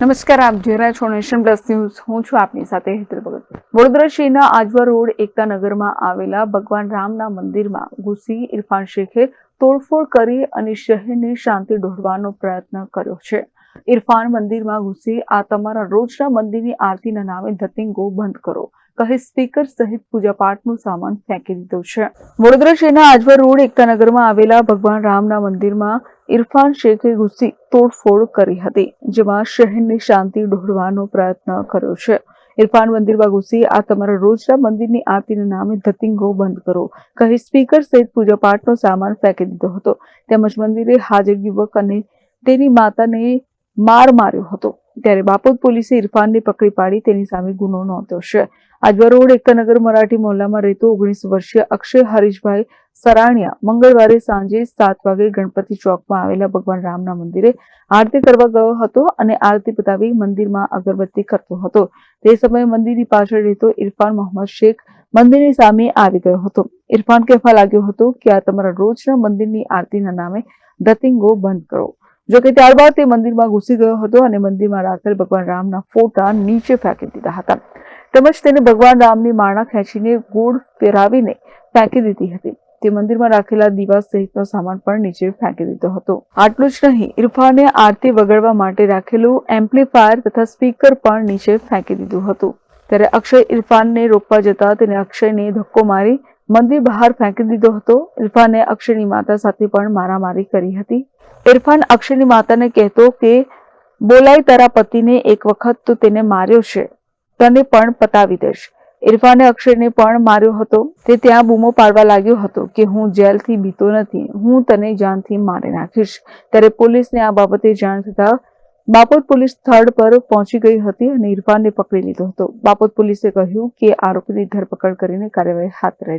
નમસ્કાર, આપ જોઈ રહ્યા છો નેશન પ્લસ ન્યૂઝ. હું છું આપની સાથે હેતલ ભગત. વડોદરા શહેરના આજવા રોડ એકતા નગરમાં આવેલા ભગવાન રામના મંદિરમાં ઘૂસી ઇરફાન શેખે તોડફોડ કરી અને શહેરની શાંતિ ઢોળવાનો પ્રયત્ન કર્યો છે. ઇરફાન મંદિરમાં ઘૂસી આ તમારા રોજના મંદિરની આરતીના નામે ધતિંગો બંધ કરો. કહે સ્પીકર સહિત પૂજાપાઠનો સામાન ફેંકી દીધો છે. વડોદરા શહેરના આજવા રોડ એકતાનગરમાં આવેલા ભગવાન રામના મંદિરમાં ઇરફાન શેખે ઘૂસી તોડફોડ કરી હતી, જેમાં શહેરની શાંતિ ઢોળવાનો પ્રયત્ન કર્યો છે. ઇરફાન મંદિરમાં ઘૂસી આ તમારા રોજના મંદિરની આરતીના નામે ધતિંગો બંધ કરો, કહી સ્પીકર સહિત પૂજાપાઠનો સામાન ફેંકી દીધો હતો. તેમજ મંદિરે હાજર યુવક અને તેની માતાને માર માર્યો હતો. ત્યારે બાપોદ પોલીસે ઇરફાનને પકડી પાડી તેની સામે ગુનો નોંધ્યો છે. આજવા રોડ એકતાનગર મરાઠી મોહલ્લામાં રહેતો ઓગણીસ વર્ષીય અક્ષય હરીશભાઈ સરાણિયા મંગળવારે સાંજે સાત વાગે ગણપતિ ચોકમાં આવેલા ભગવાન રામના મંદિરે આરતી કરવા ગયો હતો અને આરતી પતાવી મંદિરમાં અગરબત્તી કરતો હતો. તે સમયે મંદિરની પાછળ રહેતો ઇરફાન મોહમ્મદ શેખ મંદિરની સામે આવી ગયો હતો. ઇરફાન કહેવા લાગ્યો હતો કે આ તમારા રોજના મંદિરની આરતીના નામે ધતિંગો બંધ કરો. જોકે ત્યારબાદ તે મંદિરમાં ઘૂસી ગયો હતો અને મંદિરમાં રાખેલ ભગવાન રામના ફોટા નીચે ફેંકી દીધા હતા. તેમજ તેને ભગવાન રામની માળા ખેંચીને ગોળ ફેરાવીને ફેંકી દીધી હતી. તે મંદિરમાં રાખેલા દીવા સહિતનો સામાન પણ નીચે ફેંકી દીધો હતો. આટલું જ નહીં, ઇરફાને આરતી વગાડવા માટે રાખેલું એમ્પ્લીફાયર તથા સ્પીકર પણ નીચે ફેંકી દીધું હતું. ત્યારે અક્ષય ઇરફાનને રોકવા જતા તેને અક્ષયને ધક્કો મારી મંદિર બહાર ફેંકી દીધો હતો. ઇરફાને અક્ષયની માતા સાથે પણ મારામારી કરી હતી. ઇરફાન અક્ષયની માતાને કહેતો કે, બોલાય તારા પતિને એક વખત તો તેને માર્યો છે. તને પણ પતાવી દઈશ. ઇરફાને અક્ષયને પણ માર્યો હતો. તે ત્યાં બૂમો પાડવા લાગ્યો હતો કે, હું જેલથી બીતો નથી. હું તને જાનથી મારી નાખીશ. ત્યારે પોલીસને આ બાબતે જાણ થતા બાપોદ પોલીસ સ્થળ પર પહોંચી ગઈ હતી અને ઇરફાનને પકડી લીધો હતો. બાપોદ પોલીસે કહ્યું કે આરોપીની ધરપકડ કરીને કાર્યવાહી હાથ ધરે